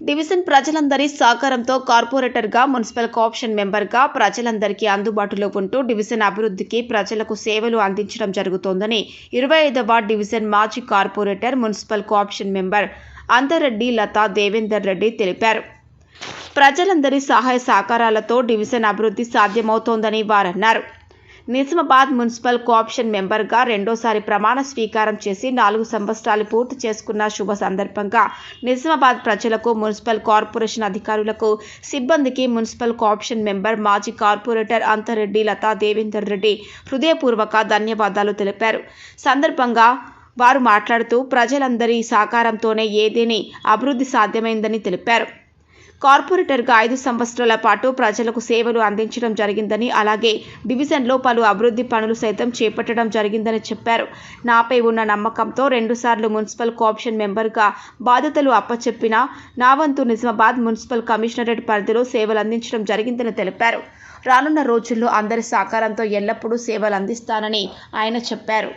Division ప్రజలందరి సహకారంతో కార్పొరేటర్గా మున్సిపల్ కార్పొరేషన్ మెంబర్గా ప్రజలందరికీ అందుబాటులో ఉంటూ డివిజన్ అభివృద్ధికి ప్రజలకు సేవలు అందించడం జరుగుతోందని ఇరవై ఐదవ డివిజన్ మాజీ corporator municipal corporation member అందరెడ్డి Latha Devender Reddy తెలిపారు. ప్రజలందరి సహాయ సహకారాలతో డివిజన్ అభివృద్ధి సాధ్యమవుతోందని వారన్నారు. నిజామాబాద్ మున్సిపల్ కోఆప్షన్ మెంబర్గా రెండోసారి ప్రమాణ స్వీకారం చేసి నాలుగు సంవత్సరాలు పూర్తి చేసుకున్న శుభ సందర్భంగా నిజామాబాద్ ప్రజలకు మున్సిపల్ కార్పొరేషన్ అధికారులకు సిబ్బందికి మున్సిపల్ కోఆప్షన్ మెంబర్ మాజీ కార్పొరేటర్ అంతరెడ్డి లతా దేవేందర్ రెడ్డి హృదయపూర్వక ధన్యవాదాలు తెలిపారు. సందర్భంగా వారు మాట్లాడుతూ ప్రజలందరి సహకారంతోనే ఏదేని అభివృద్ధి సాధ్యమైందని తెలిపారు. కార్పొరేటర్గా ఐదు సంవత్సరాల పాటు ప్రజలకు సేవలు అందించడం జరిగిందని అలాగే డివిజన్లో పలు అభివృద్ధి పనులు సైతం చేపట్టడం జరిగిందని చెప్పారు. నాపై ఉన్న నమ్మకంతో రెండుసార్లు మున్సిపల్ కోఆప్షన్ మెంబర్గా బాధ్యతలు అప్పచెప్పిన నా వంతు నిజామాబాద్ మున్సిపల్ కమిషనరేట్ పరిధిలో సేవలు అందించడం జరిగిందని తెలిపారు. రానున్న రోజుల్లో అందరి సహకారంతో ఎల్లప్పుడూ సేవలు అందిస్తానని ఆయన చెప్పారు.